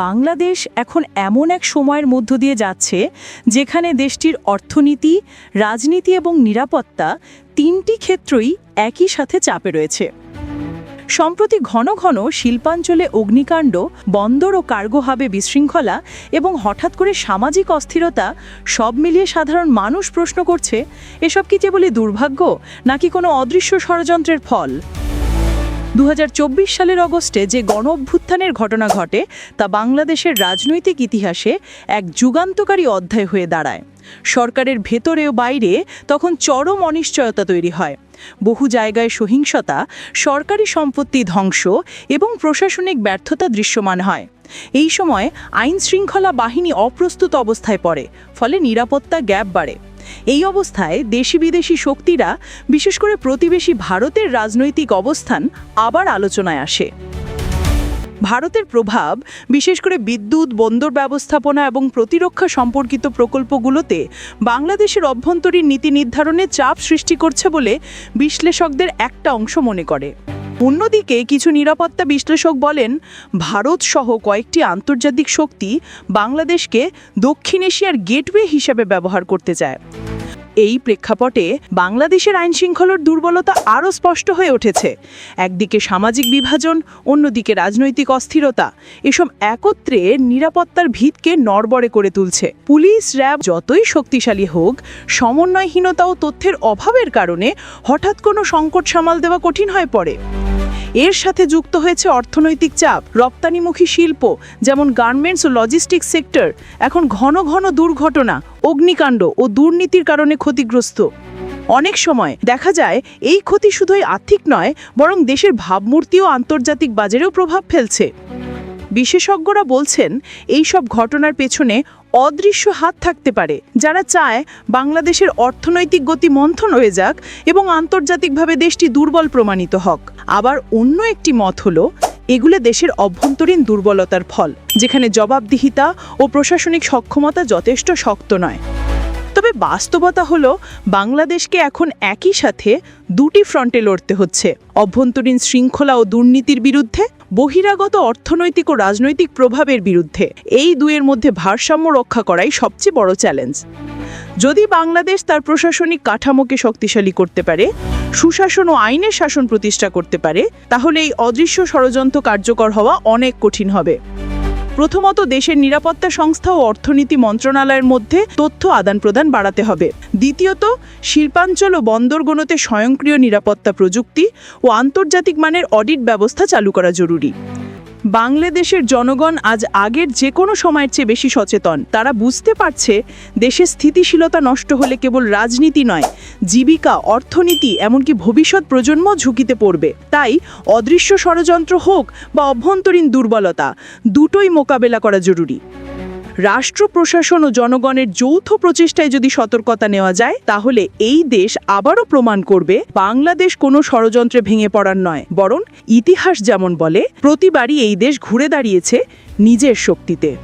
বাংলাদেশ এখন এমন এক সময়ের মধ্য দিয়ে যাচ্ছে যেখানে দেশটির অর্থনীতি, রাজনীতি এবং নিরাপত্তা তিনটি ক্ষেত্রই একই সাথে চাপে রয়েছে। সম্প্রতি ঘন ঘন শিল্পাঞ্চলে অগ্নিকাণ্ড, বন্দর ও কার্গো হাবে বিশৃঙ্খলা এবং হঠাৎ করে সামাজিক অস্থিরতা সব মিলিয়ে সাধারণ মানুষ প্রশ্ন করছে, এসব কি কেবলই দুর্ভাগ্য নাকি কোনো অদৃশ্য ষড়যন্ত্রের ফল? দু হাজার চব্বিশ সালের অগস্টে যে গণ অভ্যুত্থানের ঘটনা ঘটে, তা বাংলাদেশের রাজনৈতিক ইতিহাসে এক যুগান্তকারী অধ্যায় হয়ে দাঁড়ায়। সরকারের ভেতরে ও বাইরে তখন চরম অনিশ্চয়তা তৈরি হয়। বহু জায়গায় সহিংসতা, সরকারি সম্পত্তি ধ্বংস এবং প্রশাসনিক ব্যর্থতা দৃশ্যমান হয়। এই সময় আইন শৃঙ্খলা বাহিনী অপ্রস্তুত অবস্থায় পড়ে, ফলে নিরাপত্তা গ্যাপ বাড়ে। এই অবস্থায় দেশি বিদেশি শক্তিরা, বিশেষ করে প্রতিবেশী ভারতের রাজনৈতিক অবস্থান আবার আলোচনায় আসে। ভারতের প্রভাব, বিশেষ করে বিদ্যুৎ, বন্দর ব্যবস্থাপনা এবং প্রতিরক্ষা সম্পর্কিত প্রকল্পগুলোতে বাংলাদেশের অভ্যন্তরীণ নীতি নির্ধারণে চাপ সৃষ্টি করছে বলে বিশ্লেষকদের একটা অংশ মনে করে। অন্যদিকে কিছু নিরাপত্তা বিশ্লেষক বলেন, ভারত সহ কয়েকটি আন্তর্জাতিক শক্তি বাংলাদেশকে দক্ষিণ এশিয়ার গেটওয়ে হিসেবে ব্যবহার করতে চায়। এই প্রেক্ষাপটে বাংলাদেশের আইন শৃঙ্খলার দুর্বলতা আরও স্পষ্ট হয়ে উঠেছে। একদিকে সামাজিক বিভাজন, অন্যদিকে রাজনৈতিক অস্থিরতা। এসব একত্রে নিরাপত্তার ভিতকে নড়বড়ে করে তুলছে। পুলিশ, র্যাব যতই শক্তিশালী হোক, সমন্বয়হীনতা ও তথ্যের অভাবের কারণে হঠাৎ কোনো সংকট সামাল দেওয়া কঠিন হয়ে পড়ে। এর সাথে যুক্ত হয়েছে অর্থনৈতিক চাপ, রপ্তানিমুখী শিল্প, যেমন গার্মেন্টস ও লজিস্টিক সেক্টর। এখন ঘন ঘন দুর্ঘটনা, অগ্নিকাণ্ড ও দুর্নীতির কারণে ক্ষতিগ্রস্ত। অনেক সময় দেখা যায় এই ক্ষতি শুধুই আর্থিক নয়, বরং দেশের ভাবমূর্তি ও আন্তর্জাতিক বাজারেও প্রভাব ফেলছে। বিশেষজ্ঞরা বলছেন, এই সব ঘটনার পেছনে অদৃশ্য হাত থাকতে পারে। যারা চায় বাংলাদেশের অর্থনৈতিক গতি মন্থন হয়ে যাক এবং আন্তর্জাতিকভাবে দেশটি দুর্বল প্রমাণিত হক। আবার অন্য একটি মত হলো, এগুলো দেশের অভ্যন্তরীণ দুর্বলতার ফল, যেখানে জবাবদিহিতা ও প্রশাসনিক সক্ষমতা যথেষ্ট শক্ত নয়। বাস্তবতা হলো, বাংলাদেশকে এখন একই সাথে দুটি ফ্রন্টে লড়তে হচ্ছে। অভ্যন্তরীণ শৃঙ্খলা ও দুর্নীতির বিরুদ্ধে, বহিরাগত অর্থনৈতিক ও রাজনৈতিক প্রভাবের বিরুদ্ধে। এই দুয়ের মধ্যে ভারসাম্য রক্ষা করাই সবচেয়ে বড় চ্যালেঞ্জ। যদি বাংলাদেশ তার প্রশাসনিক কাঠামোকে শক্তিশালী করতে পারে, সুশাসন ও আইনের শাসন প্রতিষ্ঠা করতে পারে, তাহলে এই অদৃশ্য ষড়যন্ত্র কার্যকর হওয়া অনেক কঠিন হবে। প্রথমত দেশের নিরাপত্তা সংস্থা ও অর্থনীতি মন্ত্রণালয়ের মধ্যে তথ্য আদান প্রদান বাড়াতে হবে। দ্বিতীয়ত, শিল্পাঞ্চল ও বন্দরগণতে স্বয়ংক্রিয় নিরাপত্তা প্রযুক্তি ও আন্তর্জাতিক মানের অডিট ব্যবস্থা চালু করা জরুরি। বাংলাদেশের জনগণ আজ আগের যে কোনো সময়ের চেয়ে বেশি সচেতন। তারা বুঝতে পারছে, দেশের স্থিতিশীলতা নষ্ট হলে কেবল রাজনীতি নয়, জীবিকা, অর্থনীতি, এমনকি ভবিষ্যৎ প্রজন্ম ঝুঁকিতে পড়বে। তাই অদৃশ্য ষড়যন্ত্র হোক বা অভ্যন্তরীণ দুর্বলতা, দুটোই মোকাবেলা করা জরুরি। রাষ্ট্র, প্রশাসন ও জনগণের যৌথ প্রচেষ্টায় যদি সতর্কতা নেওয়া যায়, তাহলে এই দেশ আবারও প্রমাণ করবে বাংলাদেশ কোনো ষড়যন্ত্রে ভেঙে পড়ার নয়। বরং ইতিহাস যেমন বলে, প্রতিবারই এই দেশ ঘুরে দাঁড়িয়েছে নিজের শক্তিতে।